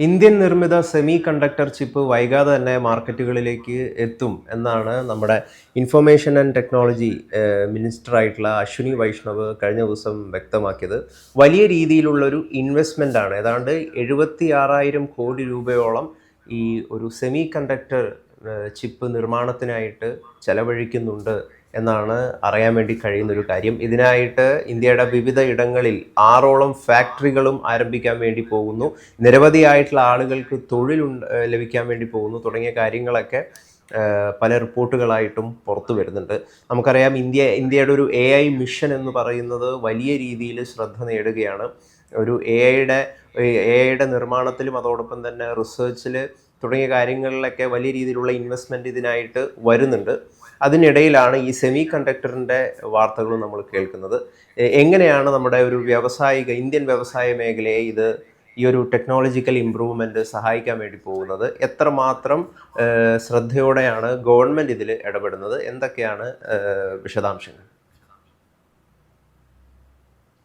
Indian നിർമ്മിത semi conductor chip വൈകാതെ തന്നെ മാർക്കറ്റുകളിലേക്ക് എത്തും എന്നാണ് നമ്മുടെ ഇൻഫർമേഷൻ ആൻഡ് ടെക്നോളജി മിനിസ്റ്റർ ആയിട്ടുള്ള അശ്വിനി വൈഷ്ണവ് കഴിഞ്ഞ ദിവസം വ്യക്തമാക്കിയത്. വലിയ രീതിയിലുള്ളൊരു ഇൻവെസ്റ്റ്മെന്റ് ആണ്. ഏതാണ്ട് എഴുപത്തി ആറായിരം കോടി രൂപയോളം ഈ ഒരു സെമി കണ്ടക്ടർ ചിപ്പ് നിർമ്മാണത്തിനായിട്ട് ചെലവഴിക്കുന്നുണ്ട് എന്നാണ് അറിയാൻ വേണ്ടി കഴിയുന്ന ഒരു കാര്യം. ഇതിനായിട്ട് ഇന്ത്യയുടെ വിവിധ ഇടങ്ങളിൽ ആറോളം ഫാക്ടറികളും ആരംഭിക്കാൻ വേണ്ടി പോകുന്നു. നിരവധിയായിട്ടുള്ള ആളുകൾക്ക് തൊഴിൽ ലഭിക്കാൻ വേണ്ടി പോകുന്നു. തുടങ്ങിയ കാര്യങ്ങളൊക്കെ പല റിപ്പോർട്ടുകളായിട്ടും പുറത്തു വരുന്നുണ്ട്. നമുക്കറിയാം ഇന്ത്യ ഇന്ത്യയുടെ ഒരു എ ഐ മിഷൻ എന്ന് പറയുന്നത് വലിയ രീതിയിൽ ശ്രദ്ധ നേടുകയാണ്. ഒരു എ ഐയുടെ എ ഐയുടെ നിർമ്മാണത്തിലും അതോടൊപ്പം തന്നെ റിസർച്ചിൽ തുടങ്ങിയ കാര്യങ്ങളിലൊക്കെ വലിയ രീതിയിലുള്ള ഇൻവെസ്റ്റ്മെന്റ് ഇതിനായിട്ട് വരുന്നുണ്ട്. അതിനിടയിലാണ് ഈ സെമി കണ്ടക്ടറിന്റെ വാർത്തകളും നമ്മൾ കേൾക്കുന്നത്. എങ്ങനെയാണ് നമ്മുടെ ഒരു വ്യാവസായിക ഇന്ത്യൻ വ്യവസായ മേഖലയെ ഇത് ഈ ഒരു ടെക്നോളജിക്കൽ ഇമ്പ്രൂവ്മെന്റ് സഹായിക്കാൻ വേണ്ടി പോകുന്നത്? എത്രമാത്രം ശ്രദ്ധയോടെയാണ് ഗവൺമെന്റ് ഇതിൽ ഇടപെടുന്നത്? എന്തൊക്കെയാണ് വിശദാംശങ്ങൾ?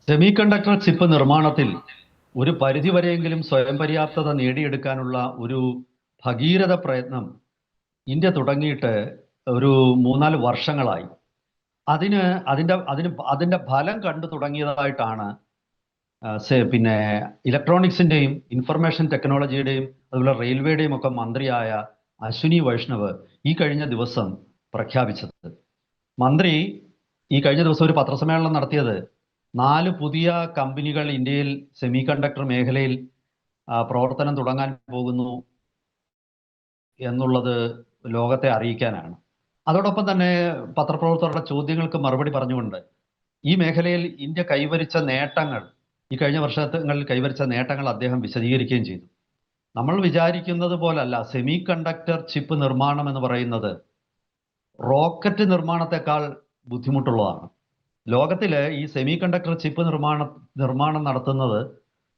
സെമി കണ്ടക്ടർ ചിപ്പ് നിർമ്മാണത്തിൽ ഒരു പരിധിവരെയെങ്കിലും സ്വയം പര്യാപ്തത നേടിയെടുക്കാനുള്ള ഒരു ഭഗീരഥ പ്രയത്നം ഇന്ത്യ തുടങ്ങിയിട്ട് ഒരു മൂന്നാൽ വർഷങ്ങളായി. അതിന് അതിന്റെ അതിന് അതിന്റെ ഫലം കണ്ടു തുടങ്ങിയതായിട്ടാണ് പിന്നെ ഇലക്ട്രോണിക്സിന്റെയും ഇൻഫർമേഷൻ ടെക്നോളജിയുടെയും അതുപോലെ റെയിൽവേയുടെയും ഒക്കെ മന്ത്രിയായ അശ്വിനി വൈഷ്ണവ് ഈ കഴിഞ്ഞ ദിവസം പ്രഖ്യാപിച്ചത്. മന്ത്രി ഈ കഴിഞ്ഞ ദിവസം ഒരു പത്രസമ്മേളനം നടത്തിയത് നാല് പുതിയ കമ്പനികൾ ഇന്ത്യയിൽ സെമി കണ്ടക്ടർ മേഖലയിൽ പ്രവർത്തനം തുടങ്ങാൻ പോകുന്നു എന്നുള്ളത് ലോകത്തെ അറിയിക്കാനാണ്. അതോടൊപ്പം തന്നെ പത്രപ്രവർത്തകരുടെ ചോദ്യങ്ങൾക്ക് മറുപടി പറഞ്ഞുകൊണ്ട് ഈ മേഖലയിൽ ഇന്ത്യ കൈവരിച്ച നേട്ടങ്ങൾ ഈ കഴിഞ്ഞ വർഷങ്ങളിൽ കൈവരിച്ച നേട്ടങ്ങൾ അദ്ദേഹം വിശദീകരിക്കുകയും ചെയ്തു. നമ്മൾ വിചാരിക്കുന്നത് പോലല്ല സെമി കണ്ടക്ടർ ചിപ്പ് നിർമ്മാണം എന്ന് പറയുന്നത് റോക്കറ്റ് നിർമ്മാണത്തെക്കാൾ ബുദ്ധിമുട്ടുള്ളതാണ്. ലോകത്തിൽ ഈ സെമി കണ്ടക്ടർ ചിപ്പ് നിർമ്മാണ നിർമ്മാണം നടത്തുന്നത്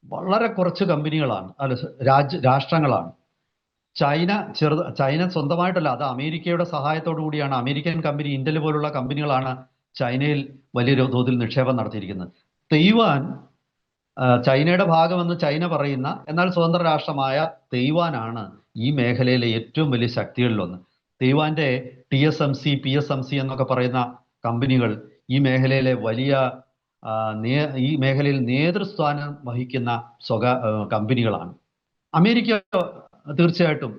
വളരെ കുറച്ച് കമ്പനികളാണ് അല്ല രാജ്യ രാഷ്ട്രങ്ങളാണ്. ചൈന ചെറു ചൈന സ്വന്തമായിട്ടല്ല അത് അമേരിക്കയുടെ സഹായത്തോടു കൂടിയാണ്. അമേരിക്കൻ കമ്പനി ഇന്റൽ പോലുള്ള കമ്പനികളാണ് ചൈനയിൽ വലിയ തോതിൽ നിക്ഷേപം നടത്തിയിരിക്കുന്നത്. തെയ്വാൻ ചൈനയുടെ ഭാഗമെന്ന് ചൈന പറയുന്ന എന്നാൽ സ്വതന്ത്ര രാഷ്ട്രമായ തെയ്വാനാണ് ഈ മേഖലയിലെ ഏറ്റവും വലിയ ശക്തികളിലൊന്ന് തെയ്വാന്റെ T S M C P S M C എന്നൊക്കെ പറയുന്ന കമ്പനികൾ ഈ മേഖലയിലെ വലിയ ഈ മേഖലയിൽ നേതൃസ്ഥാനം വഹിക്കുന്ന സ്വകാ കമ്പനികളാണ്. അമേരിക്ക തീർച്ചയായിട്ടും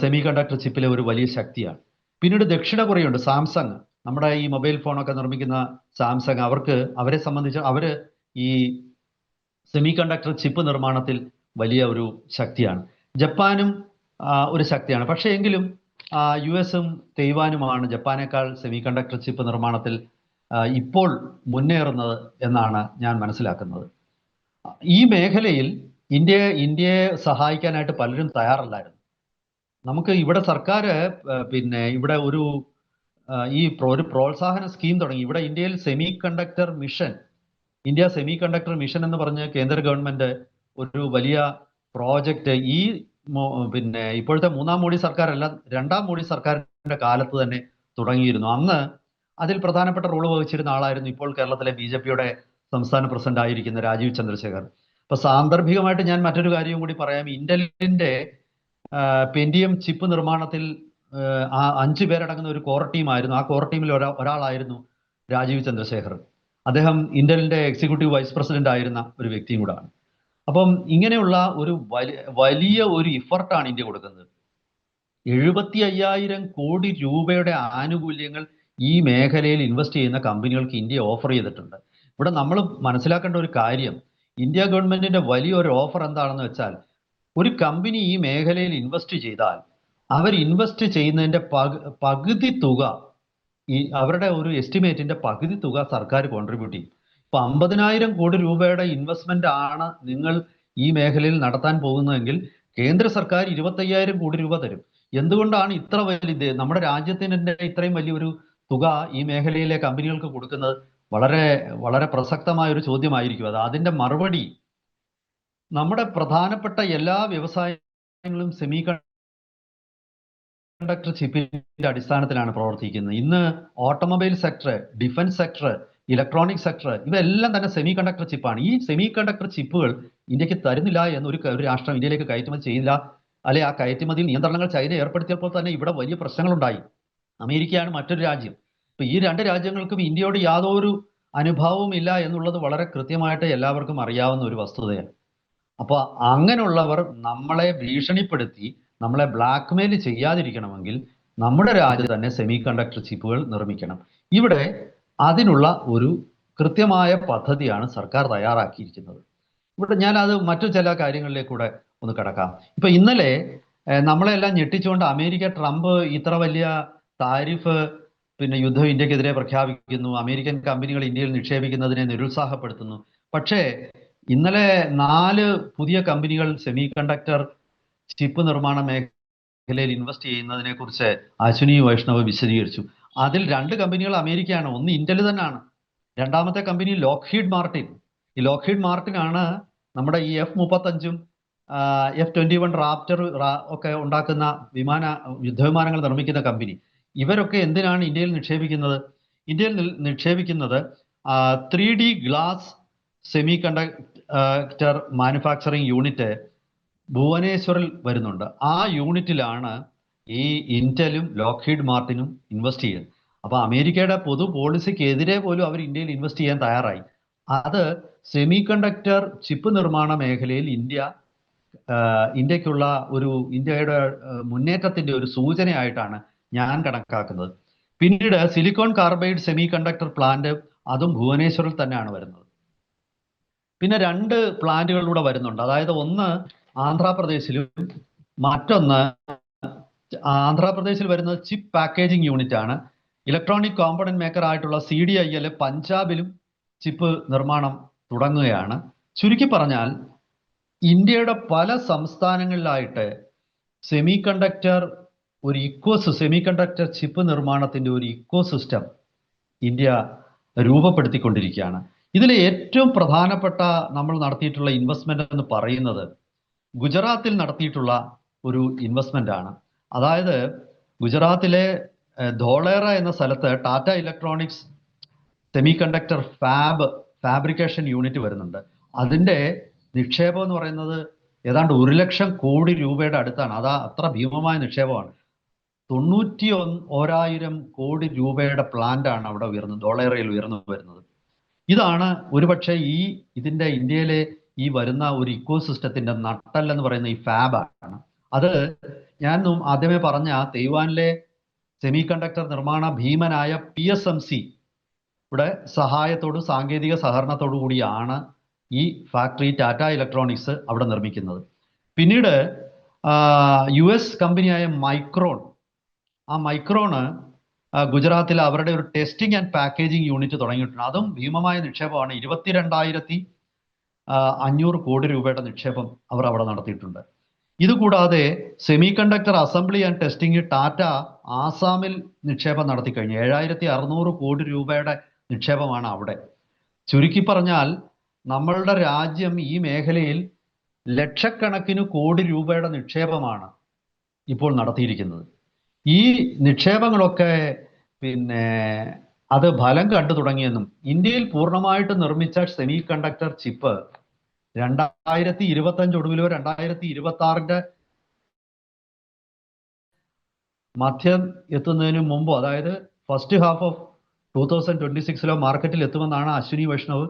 സെമി കണ്ടക്ടർ ചിപ്പിലെ ഒരു വലിയ ശക്തിയാണ്. പിന്നീട് ദക്ഷിണ കൊറിയയുണ്ട് സാംസങ്. നമ്മുടെ ഈ മൊബൈൽ ഫോണൊക്കെ നിർമ്മിക്കുന്ന സാംസങ് അവർക്ക് അവരെ സംബന്ധിച്ച് അവർ ഈ സെമി കണ്ടക്ടർ ചിപ്പ് നിർമ്മാണത്തിൽ വലിയ ഒരു ശക്തിയാണ്. ജപ്പാനും ഒരു ശക്തിയാണ്. പക്ഷേ എങ്കിലും യു എസും തെയ്വാനുമാണ് ജപ്പാനേക്കാൾ സെമി കണ്ടക്ടർ ചിപ്പ് നിർമ്മാണത്തിൽ ഇപ്പോൾ മുന്നേറുന്നത് എന്നാണ് ഞാൻ മനസ്സിലാക്കുന്നത്. ഈ മേഖലയിൽ ഇന്ത്യ ഇന്ത്യയെ സഹായിക്കാനായിട്ട് പലരും തയ്യാറല്ലായിരുന്നു. നമുക്ക് ഇവിടെ സർക്കാർ പിന്നെ ഇവിടെ ഒരു ഈ ഒരു പ്രോത്സാഹന സ്കീം തുടങ്ങി. ഇവിടെ ഇന്ത്യയിൽ semiconductor mission India semiconductor mission എന്ന് പറഞ്ഞ് കേന്ദ്ര ഗവൺമെന്റ് ഒരു വലിയ പ്രോജക്റ്റ് ഈ പിന്നെ ഇപ്പോഴത്തെ മൂന്നാം മോഡി സർക്കാരല്ല രണ്ടാം മോഡി സർക്കാരിന്റെ കാലത്ത് തന്നെ തുടങ്ങിയിരുന്നു. അന്ന് അതിൽ പ്രധാനപ്പെട്ട റോൾ വഹിച്ചിരുന്ന ആളായിരുന്നു ഇപ്പോൾ കേരളത്തിലെ ബി സംസ്ഥാന പ്രസിഡന്റ് ആയിരിക്കുന്ന രാജീവ് ചന്ദ്രശേഖർ. അപ്പൊ സാന്ദർഭികമായിട്ട് ഞാൻ മറ്റൊരു കാര്യവും കൂടി പറയാം. ഇന്റലിന്റെ പെന്റിയം ചിപ്പ് നിർമ്മാണത്തിൽ അഞ്ചു പേരടങ്ങുന്ന ഒരു കോർ ടീമായിരുന്നു ആ കോർ ടീമിൽ ഒരാ ഒരാളായിരുന്നു രാജീവ് ചന്ദ്രശേഖർ. അദ്ദേഹം ഇന്റലിന്റെ എക്സിക്യൂട്ടീവ് വൈസ് പ്രസിഡന്റ് ആയിരുന്ന ഒരു വ്യക്തിയും കൂടാണ്. അപ്പം ഇങ്ങനെയുള്ള ഒരു വലിയ ഒരു ഇഫർട്ടാണ് ഇന്ത്യ കൊടുക്കുന്നത്. എഴുപത്തി അയ്യായിരം കോടി രൂപയുടെ ആനുകൂല്യങ്ങൾ ഈ മേഖലയിൽ ഇൻവെസ്റ്റ് ചെയ്യുന്ന കമ്പനികൾക്ക് ഇന്ത്യ ഓഫർ ചെയ്തിട്ടുണ്ട്. ഇവിടെ നമ്മൾ മനസ്സിലാക്കേണ്ട ഒരു കാര്യം ഇന്ത്യ ഗവൺമെന്റിന്റെ വലിയൊരു ഓഫർ എന്താണെന്ന് വെച്ചാൽ ഒരു കമ്പനി ഈ മേഖലയിൽ ഇൻവെസ്റ്റ് ചെയ്താൽ അവർ ഇൻവെസ്റ്റ് ചെയ്യുന്നതിന്റെ പകു പകുതി തുക ഈ അവരുടെ ഒരു എസ്റ്റിമേറ്റിന്റെ പകുതി തുക സർക്കാർ കോൺട്രിബ്യൂട്ട് ചെയ്യും. ഇപ്പൊ അമ്പതിനായിരം കോടി രൂപയുടെ ഇൻവെസ്റ്റ്മെന്റ് ആണ് നിങ്ങൾ ഈ മേഖലയിൽ നടത്താൻ പോകുന്നതെങ്കിൽ കേന്ദ്ര സർക്കാർ ഇരുപത്തയ്യായിരം കോടി രൂപ തരും. എന്തുകൊണ്ടാണ് ഇത്ര വലിയ നമ്മുടെ രാജ്യത്തിന്റെ ഇത്രയും വലിയൊരു തുക ഈ മേഖലയിലെ കമ്പനികൾക്ക് കൊടുക്കുന്നത്? വളരെ വളരെ പ്രസക്തമായ ഒരു ചോദ്യമായിരിക്കും അത്. അതിന്റെ മറുപടി നമ്മുടെ പ്രധാനപ്പെട്ട എല്ലാ വ്യവസായങ്ങളും സെമി കണ്ടക്ടർ ചിപ്പിന്റെ അടിസ്ഥാനത്തിലാണ് പ്രവർത്തിക്കുന്നത്. ഇന്ന് automobile sector defence sector electronic sector ഇവയെല്ലാം തന്നെ സെമി കണ്ടക്ടർ ചിപ്പാണ് ഈ സെമി കണ്ടക്ടർ ചിപ്പുകൾ ഇന്ത്യയ്ക്ക് തരുന്നില്ല എന്ന് ഒരു ഒരു രാഷ്ട്രം ഇന്ത്യയിലേക്ക് കയറ്റുമതി ചെയ്യില്ല അല്ലെ ആ കയറ്റുമതിയിൽ നിയന്ത്രണങ്ങൾ ചൈന ഏർപ്പെടുത്തിയപ്പോൾ തന്നെ ഇവിടെ വലിയ പ്രശ്നങ്ങളുണ്ടായി. അമേരിക്കയാണ് മറ്റൊരു രാജ്യം. ഇപ്പൊ ഈ രണ്ട് രാജ്യങ്ങൾക്കും ഇന്ത്യയോട് യാതൊരു അനുഭവവും ഇല്ല എന്നുള്ളത് വളരെ കൃത്യമായിട്ട് എല്ലാവർക്കും അറിയാവുന്ന ഒരു വസ്തുതയാണ്. അപ്പോൾ അങ്ങനെയുള്ളവർ നമ്മളെ ഭീഷണിപ്പെടുത്തി നമ്മളെ ബ്ലാക്ക്മെയിൽ ചെയ്യാതിരിക്കണമെങ്കിൽ നമ്മുടെ രാജ്യം തന്നെ സെമി കണ്ടക്ടർ ചിപ്പുകൾ നിർമ്മിക്കണം. ഇവിടെ അതിനുള്ള ഒരു കൃത്യമായ പദ്ധതിയാണ് സർക്കാർ തയ്യാറാക്കിയിരിക്കുന്നത്. ഇവിടെ ഞാൻ അത് മറ്റു ചില കാര്യങ്ങളിലേക്ക് കൂടെ ഒന്ന് കിടക്കാം. ഇപ്പൊ ഇന്നലെ നമ്മളെല്ലാം ഞെട്ടിച്ചുകൊണ്ട് അമേരിക്ക ട്രംപ് ഇത്ര വലിയ താരിഫ് പിന്നെ യുദ്ധം ഇന്ത്യക്കെതിരെ പ്രഖ്യാപിക്കുന്നു. അമേരിക്കൻ കമ്പനികൾ ഇന്ത്യയിൽ നിക്ഷേപിക്കുന്നതിനെ നിരുത്സാഹപ്പെടുത്തുന്നു. പക്ഷേ ഇന്നലെ നാല് പുതിയ കമ്പനികൾ സെമി കണ്ടക്ടർ ചിപ്പ് നിർമ്മാണ മേഖലയിൽ ഇൻവെസ്റ്റ് ചെയ്യുന്നതിനെ കുറിച്ച് അശ്വിനി വൈഷ്ണവ് വിശദീകരിച്ചു. അതിൽ രണ്ട് കമ്പനികൾ അമേരിക്കയാണ്. ഒന്ന് ഇന്റൽ തന്നെയാണ്. രണ്ടാമത്തെ കമ്പനി ലോക്ക്ഹീഡ് മാർട്ടിൻ. ഈ ലോക്ക്ഹീഡ് മാർട്ടിൻ ആണ് നമ്മുടെ ഈ എഫ് മുപ്പത്തഞ്ചും എഫ് ട്വന്റി വൺ റാപ്റ്റർ ഒക്കെ ഉണ്ടാക്കുന്ന വിമാന യുദ്ധവിമാനങ്ങൾ നിർമ്മിക്കുന്ന കമ്പനി. ഇവരൊക്കെ എന്തിനാണ് ഇന്ത്യയിൽ നിക്ഷേപിക്കുന്നത്? ഇന്ത്യയിൽ നിക്ഷേപിക്കുന്നത് three D glass semiconductor manufacturing unit ഭുവനേശ്വറിൽ വരുന്നുണ്ട്. ആ യൂണിറ്റിലാണ് ഈ ഇന്റലും ലോക്ക്ഹീഡ് മാർട്ടിനും ഇൻവെസ്റ്റ് ചെയ്യുന്നത് അപ്പോൾ അമേരിക്കയുടെ പൊതു പോളിസിക്കെതിരെ പോലും അവർ ഇന്ത്യയിൽ ഇൻവെസ്റ്റ് ചെയ്യാൻ തയ്യാറായി. അത് സെമി കണ്ടക്ടർ ചിപ്പ് നിർമ്മാണ മേഖലയിൽ ഇന്ത്യ ഇന്ത്യക്കുള്ള ഒരു ഇന്ത്യയുടെ മുന്നേറ്റത്തിന്റെ ഒരു സൂചനയായിട്ടാണ് ഞാൻ കണക്കാക്കുന്നത്. പിന്നീട് silicon carbide semiconductor plant അതും ഭുവനേശ്വറിൽ തന്നെയാണ് വരുന്നത്. പിന്നെ രണ്ട് പ്ലാന്റുകളിലൂടെ വരുന്നുണ്ട്. അതായത് ഒന്ന് ആന്ധ്രാപ്രദേശിലും മറ്റൊന്ന് ആന്ധ്രാപ്രദേശിൽ വരുന്നത് ചിപ്പ് പാക്കേജിംഗ് യൂണിറ്റ് ആണ്. ഇലക്ട്രോണിക് കോമ്പണന്റ് മേക്കർ ആയിട്ടുള്ള സി ഡി ഐ എൽ പഞ്ചാബിലും ചിപ്പ് നിർമ്മാണം തുടങ്ങുകയാണ്. ചുരുക്കി പറഞ്ഞാൽ ഇന്ത്യയുടെ പല സംസ്ഥാനങ്ങളിലായിട്ട് സെമി കണ്ടക്ടർ ഒരു ഇക്കോ സെമി കണ്ടക്ടർ ചിപ്പ് നിർമ്മാണത്തിന്റെ ഒരു ഇക്കോ സിസ്റ്റം ഇന്ത്യ രൂപപ്പെടുത്തിക്കൊണ്ടിരിക്കുകയാണ്. ഇതിൽ ഏറ്റവും പ്രധാനപ്പെട്ട നമ്മൾ നടത്തിയിട്ടുള്ള ഇൻവെസ്റ്റ്മെന്റ് എന്ന് പറയുന്നത് ഗുജറാത്തിൽ നടത്തിയിട്ടുള്ള ഒരു ഇൻവെസ്റ്റ്മെന്റ് ആണ്. അതായത് ഗുജറാത്തിലെ ധോളേറ എന്ന സ്ഥലത്ത് Tata electronics semiconductor fab fabrication unit വരുന്നുണ്ട്. അതിന്റെ നിക്ഷേപം എന്ന് പറയുന്നത് ഏതാണ്ട് ഒരു ലക്ഷം കോടി രൂപയുടെ അടുത്താണ്. അതാ അത്ര ഭീമമായ നിക്ഷേപമാണ്. തൊണ്ണൂറ്റി ഒന്ന് ഓരായിരം കോടി രൂപയുടെ പ്ലാന്റാണ് അവിടെ ഉയർന്നത് ഡോളറിൽ ഉയർന്നു വരുന്നത്. ഇതാണ് ഒരുപക്ഷെ ഈ ഇതിന്റെ ഇന്ത്യയിലെ ഈ വരുന്ന ഒരു ഇക്കോ സിസ്റ്റത്തിന്റെ നട്ടൽ എന്ന് പറയുന്ന ഈ ഫാബ് ആണ്. അത് ഞാൻ ആദ്യമേ പറഞ്ഞ തെയ്വാനിലെ സെമി കണ്ടക്ടർ നിർമ്മാണ ഭീമനായ പി എസ് എം സി ഇവിടെ സഹായത്തോടും സാങ്കേതിക സഹകരണത്തോടു കൂടിയാണ് ഈ ഫാക്ടറി ടാറ്റ ഇലക്ട്രോണിക്സ് അവിടെ നിർമ്മിക്കുന്നത്. പിന്നീട് യു എസ് കമ്പനിയായ മൈക്രോൺ ആ മൈക്രോണ് ഗുജറാത്തിൽ അവരുടെ ഒരു ടെസ്റ്റിംഗ് ആൻഡ് പാക്കേജിംഗ് യൂണിറ്റ് തുടങ്ങിയിട്ടുണ്ട്. അതും ഭീമമായ നിക്ഷേപമാണ്. ഇരുപത്തിരണ്ടായിരത്തി അഞ്ഞൂറ് കോടി രൂപയുടെ നിക്ഷേപം അവർ അവിടെ നടത്തിയിട്ടുണ്ട്. ഇതുകൂടാതെ semiconductor assembly and testing Tata ആസാമിൽ നിക്ഷേപം നടത്തി കഴിഞ്ഞു ഏഴായിരത്തി അറുന്നൂറ് കോടി രൂപയുടെ നിക്ഷേപമാണ് അവിടെ. ചുരുക്കി പറഞ്ഞാൽ നമ്മളുടെ രാജ്യം ഈ മേഖലയിൽ ലക്ഷക്കണക്കിന് കോടി രൂപയുടെ നിക്ഷേപമാണ് ഇപ്പോൾ നടത്തിയിരിക്കുന്നത്. ഈ നിക്ഷേപങ്ങളൊക്കെ പിന്നെ അത് ഫലം കണ്ടു തുടങ്ങിയെന്നും ഇന്ത്യയിൽ പൂർണമായിട്ട് നിർമ്മിച്ച സെമി കണ്ടക്ടർ ചിപ്പ് രണ്ടായിരത്തി ഇരുപത്തി അഞ്ച് ഒടുവിലോ രണ്ടായിരത്തി ഇരുപത്തി ആറിന്റെ മധ്യം എത്തുന്നതിന് മുമ്പോ അതായത് first half of two thousand twenty സിക്സിലോ മാർക്കറ്റിൽ എത്തുമെന്നാണ് അശ്വിനി വൈഷ്ണവ്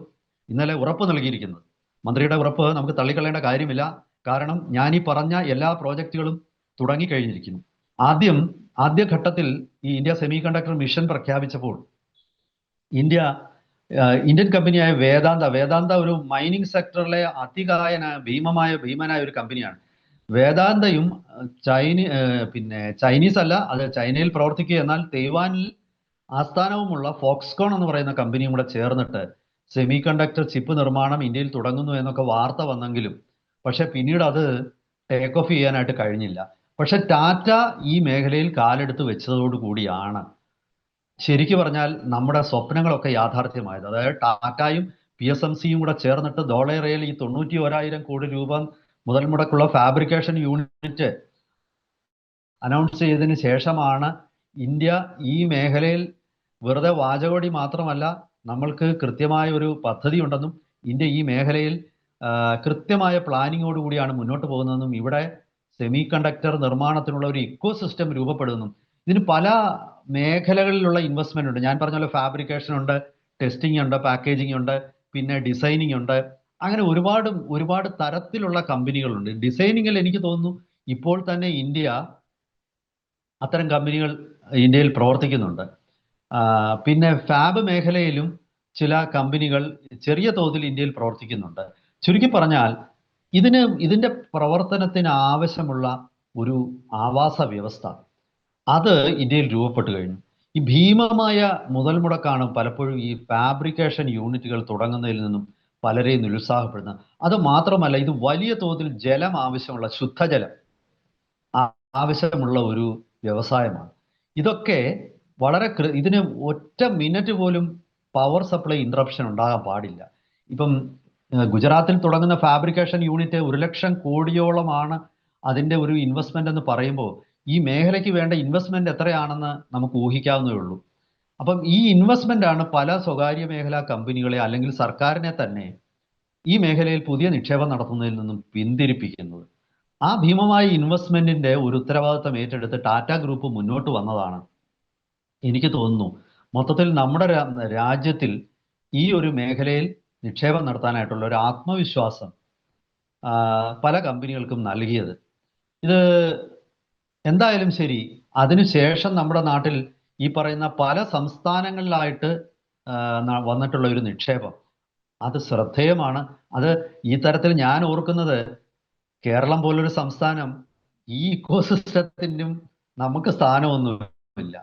ഇന്നലെ ഉറപ്പ് നൽകിയിരിക്കുന്നത്. മന്ത്രിയുടെ ഉറപ്പ് നമുക്ക് തള്ളിക്കളയേണ്ട കാര്യമില്ല. കാരണം ഞാൻ ഈ പറഞ്ഞ എല്ലാ പ്രോജക്റ്റുകളും തുടങ്ങിക്കഴിഞ്ഞിരിക്കുന്നു. ആദ്യം ആദ്യഘട്ടത്തിൽ ഈ ഇന്ത്യ സെമി കണ്ടക്ടർ മിഷൻ പ്രഖ്യാപിച്ചപ്പോൾ ഇന്ത്യ ഇന്ത്യൻ കമ്പനിയായ വേദാന്ത വേദാന്ത ഒരു മൈനിങ് സെക്ടറിലെ അതികായനായ ഭീമമായ ഭീമനായ ഒരു കമ്പനിയാണ്. വേദാന്തയും ചൈന പിന്നെ ചൈനീസ് അല്ല അത് ചൈനയിൽ പ്രവർത്തിക്കുക എന്നാൽ തൈവാനിൽ ആസ്ഥാനവുമുള്ള ഫോക്സ്കോൺ എന്ന് പറയുന്ന കമ്പനിയും കൂടെ ചേർന്നിട്ട് സെമി കണ്ടക്ടർ ചിപ്പ് നിർമ്മാണം ഇന്ത്യയിൽ തുടങ്ങുന്നു എന്നൊക്കെ വാർത്ത വന്നെങ്കിലും പക്ഷെ പിന്നീട് അത് ടേക്ക് ഓഫ് ചെയ്യാനായിട്ട് കഴിഞ്ഞില്ല. പക്ഷെ ടാറ്റ ഈ മേഖലയിൽ കാലെടുത്ത് വെച്ചതോടു കൂടിയാണ്. ശരിക്കു പറഞ്ഞാൽ നമ്മുടെ സ്വപ്നങ്ങളൊക്കെ യാഥാർത്ഥ്യമായത്. അതായത് ടാറ്റയും പി എസ് എം സിയും കൂടെ ചേർന്നിട്ട് ഡോളറയിൽ ഈ തൊണ്ണൂറ്റി ഒരായിരം കോടി രൂപ മുതൽ മുടക്കുള്ള ഫാബ്രിക്കേഷൻ യൂണിറ്റ് അനൗൺസ് ചെയ്തതിന് ശേഷമാണ് ഇന്ത്യ ഈ മേഖലയിൽ വെറുതെ വാചകോടി മാത്രമല്ല നമ്മൾക്ക് കൃത്യമായ ഒരു പദ്ധതി ഉണ്ടെന്നും ഇന്ത്യ ഈ മേഖലയിൽ കൃത്യമായ പ്ലാനിങ്ങോട് കൂടിയാണ് മുന്നോട്ട് പോകുന്നതെന്നും ഇവിടെ സെമി കണ്ടക്ടർ നിർമ്മാണത്തിനുള്ള ഒരു ഇക്കോ സിസ്റ്റം രൂപപ്പെടുന്നു. ഇതിന് പല മേഖലകളിലുള്ള ഇൻവെസ്റ്റ്മെന്റ് ഉണ്ട്. ഞാൻ പറഞ്ഞ പോലെ ഫാബ്രിക്കേഷൻ ഉണ്ട് ടെസ്റ്റിംഗ് ഉണ്ട് പാക്കേജിംഗ് ഉണ്ട് പിന്നെ ഡിസൈനിങ് ഉണ്ട്. അങ്ങനെ ഒരുപാട് ഒരുപാട് തരത്തിലുള്ള കമ്പനികളുണ്ട് ഡിസൈനിങ്ങിൽ എനിക്ക് തോന്നുന്നു ഇപ്പോൾ തന്നെ ഇന്ത്യ അത്തരം കമ്പനികൾ ഇന്ത്യയിൽ പ്രവർത്തിക്കുന്നുണ്ട്. പിന്നെ ഫാബ് മേഖലയിലും ചില കമ്പനികൾ ചെറിയ തോതിൽ ഇന്ത്യയിൽ പ്രവർത്തിക്കുന്നുണ്ട്. ചുരുക്കി പറഞ്ഞാൽ ഇതിന് ഇതിന്റെ പ്രവർത്തനത്തിന് ആവശ്യമുള്ള ഒരു ആവാസ വ്യവസ്ഥ. അത് ഇന്ത്യയിൽ രൂപപ്പെട്ടു കഴിഞ്ഞു. ഈ ഭീമമായ മുതൽ മുടക്കാണ് പലപ്പോഴും ഈ ഫാബ്രിക്കേഷൻ യൂണിറ്റുകൾ തുടങ്ങുന്നതിൽ നിന്നും പലരെയും നിരുത്സാഹപ്പെടുന്നത് അത് മാത്രമല്ല ഇത് വലിയ തോതിൽ ജലം ആവശ്യമുള്ള ശുദ്ധജലം ആവശ്യമുള്ള ഒരു വ്യവസായമാണ്. ഇതൊക്കെ വളരെ ഇതിന് ഒറ്റ മിനിറ്റ് പോലും പവർ സപ്ലൈ ഇൻട്രപ്ഷൻ ഉണ്ടാകാൻ പാടില്ല. ഇപ്പം ഗുജറാത്തിൽ തുടങ്ങുന്ന ഫാബ്രിക്കേഷൻ യൂണിറ്റ് ഒരു ലക്ഷം കോടിയോളമാണ് അതിന്റെ ഒരു ഇൻവെസ്റ്റ്മെന്റ് എന്ന് പറയുമ്പോൾ ഈ മേഖലയ്ക്ക് വേണ്ട ഇൻവെസ്റ്റ്മെന്റ് എത്രയാണെന്ന് നമുക്ക് ഊഹിക്കാവുന്നേ ഉള്ളൂ. അപ്പം ഈ ഇൻവെസ്റ്റ്മെന്റ് ആണ് പല സ്വകാര്യ മേഖലാ കമ്പനികളെ അല്ലെങ്കിൽ സർക്കാരിനെ തന്നെ ഈ മേഖലയിൽ പുതിയ നിക്ഷേപം നടത്തുന്നതിൽ നിന്നും പിന്തിരിപ്പിക്കുന്നത്. ആ ഭീമമായ ഇൻവെസ്റ്റ്മെന്റിന്റെ ഒരു ഉത്തരവാദിത്തം ഏറ്റെടുത്ത് ടാറ്റ ഗ്രൂപ്പ് മുന്നോട്ട് വന്നതാണ്. എനിക്ക് തോന്നുന്നു മൊത്തത്തിൽ നമ്മുടെ രാജ്യത്തിൽ ഈ ഒരു മേഖലയിൽ നിക്ഷേപം നടത്താനായിട്ടുള്ള ഒരു ആത്മവിശ്വാസം പല കമ്പനികൾക്കും നൽകിയത്. ഇത് എന്തായാലും ശരി അതിനുശേഷം നമ്മുടെ നാട്ടിൽ ഈ പറയുന്ന പല സംസ്ഥാനങ്ങളിലായിട്ട് വന്നിട്ടുള്ള ഒരു നിക്ഷേപം. അത് ശ്രദ്ധേയമാണ്. അത് ഈ തരത്തിൽ ഞാൻ ഓർക്കുന്നത് കേരളം പോലൊരു സംസ്ഥാനം ഈ ഇക്കോസിസ്റ്റത്തിനും നമുക്ക് സ്ഥാനമൊന്നുമില്ല.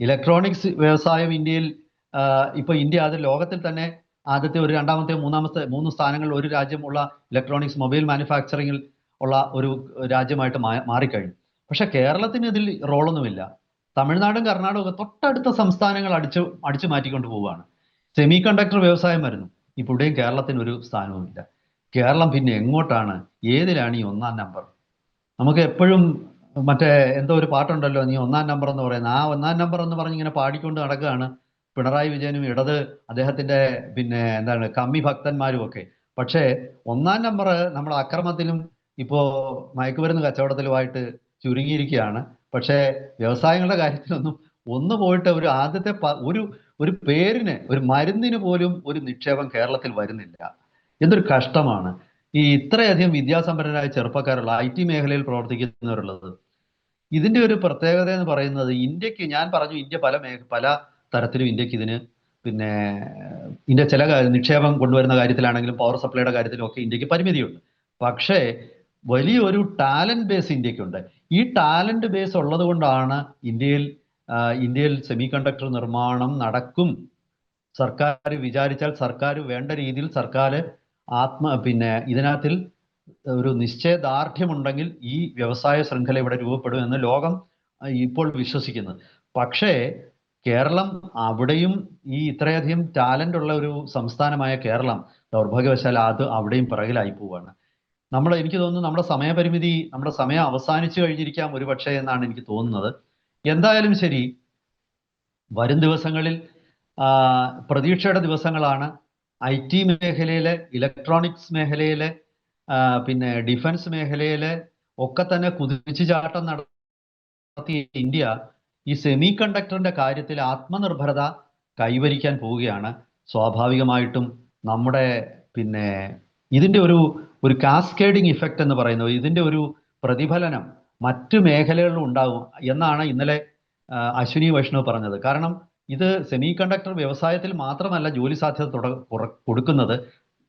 ഇലക്ട്രോണിക്സ് വ്യവസായം ഇന്ത്യയിൽ ഇപ്പൊ ഇന്ത്യ അത് ലോകത്തിൽ തന്നെ ആദ്യത്തെ ഒരു രണ്ടാമത്തെ മൂന്നാമത്തെ മൂന്ന് സ്ഥാനങ്ങളിൽ ഒരു രാജ്യമുള്ള ഇലക്ട്രോണിക്സ് മൊബൈൽ മാനുഫാക്ചറിങ്ങിൽ ഉള്ള ഒരു രാജ്യമായിട്ട് മാറിക്കഴിഞ്ഞു. പക്ഷെ കേരളത്തിന് ഇതിൽ റോളൊന്നുമില്ല. തമിഴ്നാടും കർണാടകവും തൊട്ടടുത്ത സംസ്ഥാനങ്ങൾ അടിച്ചു അടിച്ചു മാറ്റിക്കൊണ്ട് പോവുകയാണ്. സെമി കണ്ടക്ടർ വ്യവസായം വരുന്നു. ഇപ്പോൾ ഇവിടെയും കേരളത്തിന് ഒരു സ്ഥാനവുമില്ല. കേരളം പിന്നെ എങ്ങോട്ടാണ്? ഏതിലാണ് ഈ ഒന്നാം നമ്പർ നമുക്ക് എപ്പോഴും മറ്റേ എന്തോ ഒരു പാട്ടുണ്ടല്ലോ നീ ഒന്നാം നമ്പർ എന്ന് പറയുന്നത് ആ ഒന്നാം നമ്പർ എന്ന് പറഞ്ഞ് ഇങ്ങനെ പാടിക്കൊണ്ട് നടക്കുകയാണ് പിണറായി വിജയനും ഇടത് അദ്ദേഹത്തിന്റെ പിന്നെ എന്താണ് കമ്മി ഭക്തന്മാരും ഒക്കെ പക്ഷേ ഒന്നാം നമ്പർ നമ്മൾ അക്രമത്തിലും ഇപ്പോ മയക്കുമരുന്ന് കച്ചവടത്തിലുമായിട്ട് ചുരുങ്ങിയിരിക്കുകയാണ്. പക്ഷേ വ്യവസായങ്ങളുടെ കാര്യത്തിലൊന്നും ഒന്ന് പോയിട്ട് ഒരു ആദ്യത്തെ ഒരു ഒരു പേരിന് ഒരു മരുന്നിന് പോലും ഒരു നിക്ഷേപം കേരളത്തിൽ വരുന്നില്ല. എന്തൊരു കഷ്ടമാണ്. ഈ ഇത്രയധികം വിദ്യാസമ്പന്നരായ ചെറുപ്പക്കാരുള്ള ഐ ടി മേഖലയിൽ പ്രവർത്തിക്കുന്നവരുള്ളത്. ഇതിന്റെ ഒരു പ്രത്യേകത എന്ന് പറയുന്നത് ഇന്ത്യയ്ക്ക് ഞാൻ പറഞ്ഞു ഇന്ത്യ പല പല തരത്തിലും ഇന്ത്യയ്ക്ക് ഇതിന് പിന്നെ ഇന്ത്യ ചില നിക്ഷേപം കൊണ്ടുവരുന്ന കാര്യത്തിലാണെങ്കിലും പവർ സപ്ലൈയുടെ കാര്യത്തിലും ഒക്കെ ഇന്ത്യയ്ക്ക് പരിമിതിയുണ്ട്. പക്ഷേ വലിയൊരു ടാലന്റ് ബേസ് ഇന്ത്യക്കുണ്ട്. ഈ ടാലന്റ് ബേസ് ഉള്ളത് കൊണ്ടാണ് ഇന്ത്യയിൽ ഇന്ത്യയിൽ സെമി കണ്ടക്ടർ നിർമ്മാണം നടക്കും. സർക്കാർ വിചാരിച്ചാൽ സർക്കാർ വേണ്ട രീതിയിൽ സർക്കാർ ആത്മ പിന്നെ ഇതിനകത്തിൽ ഒരു നിശ്ചയദാർഢ്യമുണ്ടെങ്കിൽ ഈ വ്യവസായ ശൃംഖല ഇവിടെ രൂപപ്പെടും എന്ന് ലോകം ഇപ്പോൾ വിശ്വസിക്കുന്നത് പക്ഷേ കേരളം അവിടെയും ഈ ഇത്രയധികം ടാലന്റ് ഉള്ള ഒരു സംസ്ഥാനമായ കേരളം ദൗർഭാഗ്യവശാൽ അത് അവിടെയും പിറകിലായി പോവാണ്. നമ്മൾ എനിക്ക് തോന്നുന്നു നമ്മുടെ സമയപരിമിതി നമ്മുടെ സമയം അവസാനിച്ചു കഴിഞ്ഞിരിക്കാം ഒരു പക്ഷേ എന്നാണ് എനിക്ക് തോന്നുന്നത്. എന്തായാലും ശരി വരും ദിവസങ്ങളിൽ പ്രതീക്ഷയുടെ ദിവസങ്ങളാണ്. ഐ ടി മേഖലയിലെ ഇലക്ട്രോണിക്സ് മേഖലയിലെ പിന്നെ ഡിഫൻസ് മേഖലയിലെ ഒക്കെ തന്നെ കുതിച്ചു ചാട്ടം നടത്തിയ ഇന്ത്യ ഈ സെമി കണ്ടക്ടറിന്റെ കാര്യത്തിൽ ആത്മനിർഭരത കൈവരിക്കാൻ പോവുകയാണ്. സ്വാഭാവികമായിട്ടും നമ്മുടെ പിന്നെ ഇതിന്റെ ഒരു ഒരു കാസ്കേഡിങ് ഇഫക്റ്റ് എന്ന് പറയുന്നത് ഇതിന്റെ ഒരു പ്രതിഫലനം മറ്റു മേഖലകളിലും ഉണ്ടാകും എന്നാണ് ഇന്നലെ അശ്വിനി വൈഷ്ണവ് പറഞ്ഞത്. കാരണം ഇത് സെമി കണ്ടക്ടർ വ്യവസായത്തിൽ മാത്രമല്ല ജോലി സാധ്യത തുട കൊടുക്കുന്നത്.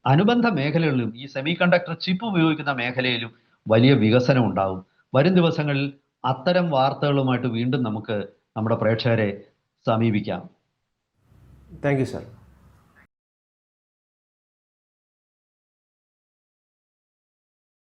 അനുബന്ധ മേഖലകളിലും ഈ സെമി കണ്ടക്ടർ ചിപ്പ് ഉപയോഗിക്കുന്ന മേഖലയിലും വലിയ വികസനം ഉണ്ടാകും വരും ദിവസങ്ങളിൽ അത്തരം വാർത്തകളുമായിട്ട് വീണ്ടും നമുക്ക് നമ്മുടെ പ്രേക്ഷകരെ സമീപിക്കാം. Thank you sir